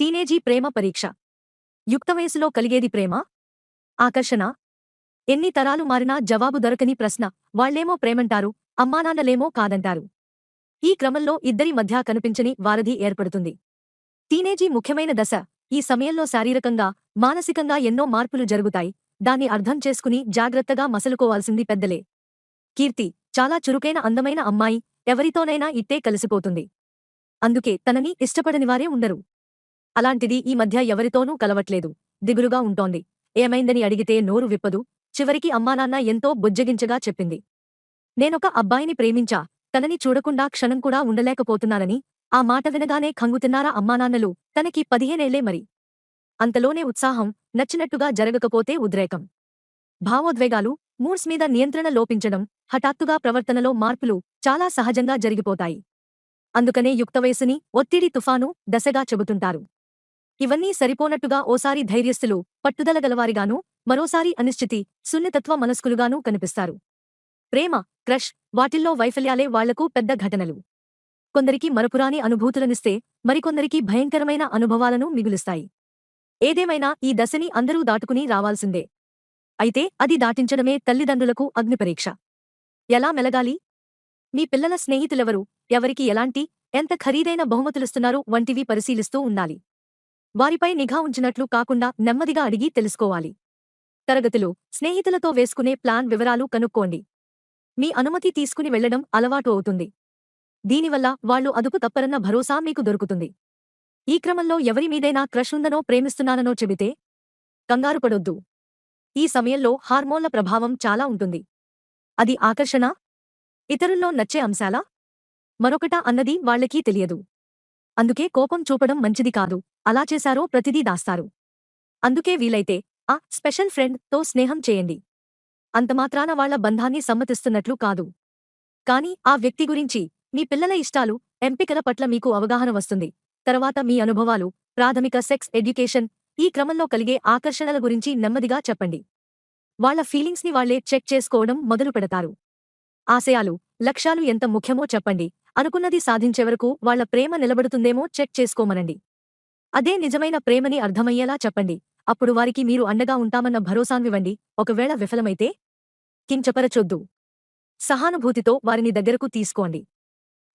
టీనేజీ ప్రేమ పరీక్ష. యుక్త వయసులో కలిగేది ప్రేమ? ఆకర్షణ? ఎన్ని తరాలు మారినా జవాబు దొరకని ప్రశ్న. వాళ్ళేమో ప్రేమంటారు అమ్మానాన్నలేమో కాదంటారు. ఈ క్రమంలో ఇద్దరి మధ్య కనిపించని వారధి ఏర్పడుతుంది. టీనేజీ ముఖ్యమైన దశ. ఈ సమయంలో శారీరకంగా మానసికంగా ఎన్నో మార్పులు జరుగుతాయి. దాన్ని అర్థం చేసుకుని జాగ్రత్తగా మసలుకోవాల్సింది పెద్దలే. కీర్తి చాలా చురుకైన అందమైన అమ్మాయి ఎవరితోనైనా ఇట్టే కలిసిపోతుంది. అందుకే తనని ఇష్టపడనివారే ఉండరు. అలాంటిది ఈ మధ్య ఎవరితోనూ కలవట్లేదు. దిగులుగా ఉంటోంది. ఏమైందని అడిగితే నోరు విప్పదు. చివరికి అమ్మానాన్న ఎంతో బుజ్జగించగా చెప్పింది. నేనొక అబ్బాయిని ప్రేమించా. తనని చూడకుండా క్షణం కూడా ఉండలేకపోతున్నానని ఆ మాట వినగానే ఖంగుతిన్నారా అమ్మానాన్నలు తనకి పదిహేనేళ్ళే మరి. అంతలోనే ఉత్సాహం నచ్చినట్టుగా జరగకపోతే ఉద్రేకం. భావోద్వేగాలు మూడ్స్ మీద నియంత్రణ లోపించడం హఠాత్తుగా ప్రవర్తనలో మార్పులు చాలా సహజంగా జరిగిపోతాయి. అందుకనే యుక్తవయసుని ఒత్తిడి తుఫాను దశగా చెబుతుంటారు. ఇవన్నీ సరిపోనట్టుగా ఓసారి ధైర్యస్థులు పట్టుదల గలవారిగానూ మరోసారి అనిశ్చితి సున్నితత్వ మనస్కులుగానూ కనిపిస్తారు. ప్రేమ క్రష్ వాటిల్లో వైఫల్యాలే వాళ్ళకు పెద్ద ఘటనలు. కొందరికి మరపురాని అనుభూతులనిస్తే మరికొందరికి భయంకరమైన అనుభవాలను మిగులుస్తాయి. ఏదేమైనా ఈ దశని అందరూ దాటుకుని రావాల్సిందే. అయితే అది దాటించడమే తల్లిదండ్రులకు అగ్నిపరీక్ష. ఎలా మెలగాలి? మీ పిల్లల స్నేహితులెవరు? ఎవరికి ఎలాంటి ఎంత ఖరీదైన బహుమతులిస్తున్నారు వంటివి పరిశీలిస్తూ ఉండాలి. వారిపై నిఘా ఉంచినట్లు కాకుండా నెమ్మదిగా అడిగి తెలుసుకోవాలి. తరగతులు స్నేహితులతో వేసుకునే ప్లాన్ వివరాలు కనుక్కోండి. మీ అనుమతి తీసుకుని వెళ్ళడం అలవాటు అవుతుంది. దీనివల్ల వాళ్ళు అదుపు తప్పరన్న భరోసా మీకు దొరుకుతుంది. ఈ క్రమంలో ఎవరి మీదైనా క్రష్ ఉందనో ప్రేమిస్తున్నాననో చెబితే కంగారు పడొద్దు. ఈ సమయంలో హార్మోన్ల ప్రభావం చాలా ఉంటుంది. అది ఆకర్షణ ఇతరుల్లో నచ్చే అంశాలా? మరొకటా అన్నది వాళ్ళకీ తెలియదు. అందుకే కోపం చూపడం మంచిది కాదు. అలా చేశారో ప్రతిదీ దాస్తారు. అందుకే వీలైతే ఆ స్పెషల్ ఫ్రెండ్తో స్నేహం చేయండి. అంతమాత్రాన వాళ్ళ బంధాన్ని సమ్మతిస్తున్నట్లు కాదు. కాని ఆ వ్యక్తి గురించి మీ పిల్లల ఇష్టాలు ఎంపికల పట్ల మీకు అవగాహన వస్తుంది. తర్వాత మీ అనుభవాలు ప్రాథమిక సెక్స్ ఎడ్యుకేషన్ ఈ క్రమంలో కలిగే ఆకర్షణల గురించి నెమ్మదిగా చెప్పండి. వాళ్ళ ఫీలింగ్స్ని వాళ్ళే చెక్ చేసుకోవడం మొదలు పెడతారు. ఆశయాలు లక్ష్యాలు ఎంత ముఖ్యమో చెప్పండి. అనుకున్నది సాధించే వరకు వాళ్ళ ప్రేమ నిలబడుతుందేమో చెక్ చేసుకోమనండి. అదే నిజమైన ప్రేమని అర్థమయ్యేలా చెప్పండి. అప్పుడు వారికి మీరు అండగా ఉంటామన్న భరోసాన్వివ్వండి ఒకవేళ విఫలమైతే కించపరచొద్దు. సహానుభూతితో వారిని దగ్గరకు తీసుకోండి.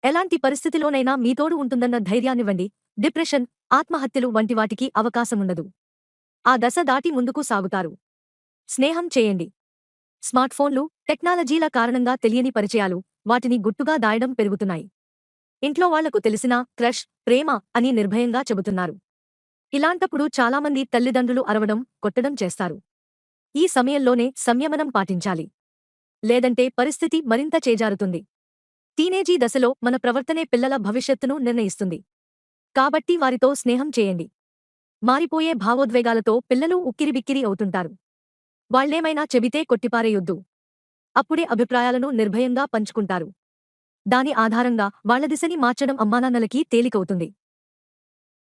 ఎలాంటి పరిస్థితిలోనైనా మీతోడు ఉంటుందన్న ధైర్యాన్నివ్వండి. డిప్రెషన్ ఆత్మహత్యలు వంటి వాటికి అవకాశముండదు. ఆ దశ దాటి ముందుకు సాగుతారు. స్నేహం చేయండి. స్మార్ట్ఫోన్లు టెక్నాలజీల కారణంగా తెలియని పరిచయాలు వాటిని గుట్టుగా దాయడం పెరుగుతున్నాయి. ఇంట్లో వాళ్ళకు తెలిసినా క్రష్ ప్రేమ అని నిర్భయంగా చెబుతున్నారు. ఇలాంటప్పుడు చాలామంది తల్లిదండ్రులు అరవడం కొట్టడం చేస్తారు. ఈ సమయంలోనే సంయమనం పాటించాలి. లేదంటే పరిస్థితి మరింత చేజారుతుంది. టీనేజీ దశలో మన ప్రవర్తనే పిల్లల భవిష్యత్తును నిర్ణయిస్తుంది. కాబట్టి వారితో స్నేహం చేయండి. మారిపోయే భావోద్వేగాలతో పిల్లలు ఉక్కిరిబిక్కిరి అవుతుంటారు. వాళ్ళేమైనా చెబితే కొట్టిపారేయొద్దు. అప్పుడే అభిప్రాయాలను నిర్భయంగా పంచుకుంటారు. దాని ఆధారంగా వాళ్ళ దిశని మార్చడం అమ్మానాన్నలకి తేలికవుతుంది.